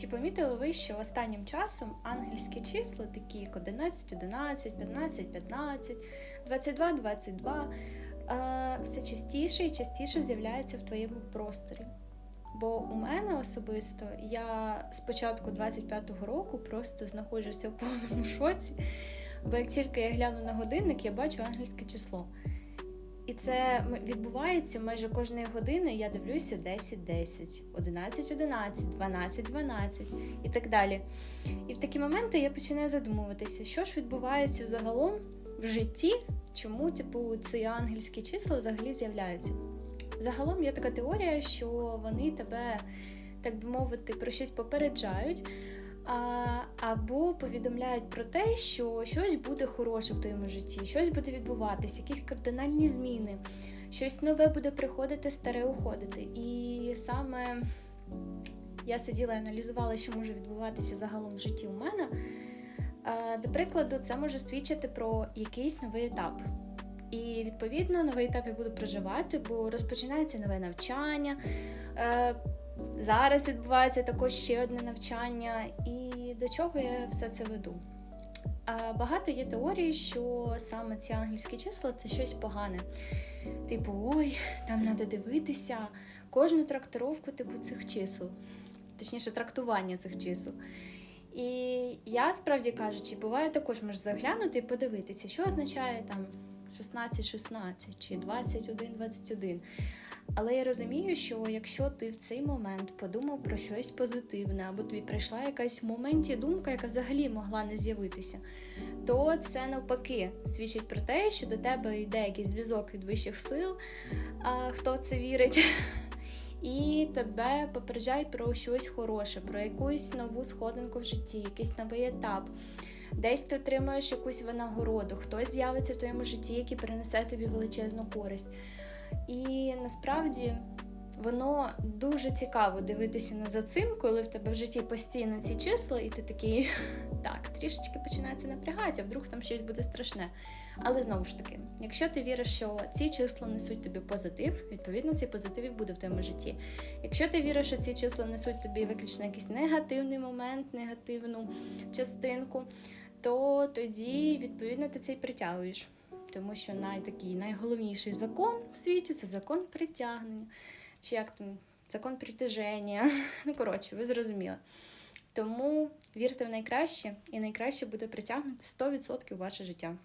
Чи помітили ви, що останнім часом ангельські числа, такі як 11, 11, 15, 15, 22, 22, е, все частіше і частіше з'являються в твоєму просторі? Бо у мене особисто я з початку 25-го року просто знаходжуся в повному шоці. Бо як тільки я гляну на годинник, я бачу ангельське число. І це відбувається майже кожної години. Я дивлюся 10, 10, 11, 11, 12, 12 і так далі. І в такі моменти я починаю задумуватися, що ж відбувається взагалом в житті, чому типу ці ангельські числа взагалі з'являються. Загалом є така теорія, що вони тебе, так би мовити, про щось попереджають. Або повідомляють про те, що щось буде хороше в твоєму житті, щось буде відбуватися, якісь кардинальні зміни, щось нове буде приходити, старе уходити. І саме я сиділа і аналізувала, що може відбуватися загалом в житті у мене. Е, До прикладу, це може свідчити про якийсь новий етап. І відповідно новий етап я буду проживати, бо розпочинається нове навчання. Зараз відбувається також ще одне навчання, і до чого я все це веду? Багато є теорій, що саме ці ангельські числа це щось погане. Типу, ой, там треба дивитися кожну трактировку типу цих чисел, точніше, трактування цих чисел. І я, справді кажучи, буває також можу заглянути і подивитися, що означає там 16-16 чи 21-21. Але я розумію, що якщо ти в цей момент подумав про щось позитивне, або тобі прийшла якась в моменті думка, яка взагалі могла не з'явитися, то це навпаки свідчить про те, що до тебе йде якийсь зв'язок від вищих сил, а хто це вірить. І тебе попереджають про щось хороше, про якусь нову сходинку в житті, якийсь новий етап. Десь ти отримаєш якусь винагороду, хтось з'явиться в твоєму житті, який принесе тобі величезну користь. І насправді воно дуже цікаво дивитися на за цим, коли в тебе в житті постійно ці числа, і ти такий так, трішечки починається напрягати, а вдруг там щось буде страшне. Але знову ж таки, якщо ти віриш, що ці числа несуть тобі позитив, відповідно цей позитив і буде в твоєму житті. Якщо ти віриш, що ці числа несуть тобі виключно якийсь негативний момент, негативну частинку, то тоді, відповідно, ти це й притягуєш. Тому що най, такий найголовніший закон в світі це закон притягнення. Чи як там закон притяження. Ну, коротше, ви зрозуміли. Тому вірте в найкраще, і найкраще буде притягнути 100% у ваше життя.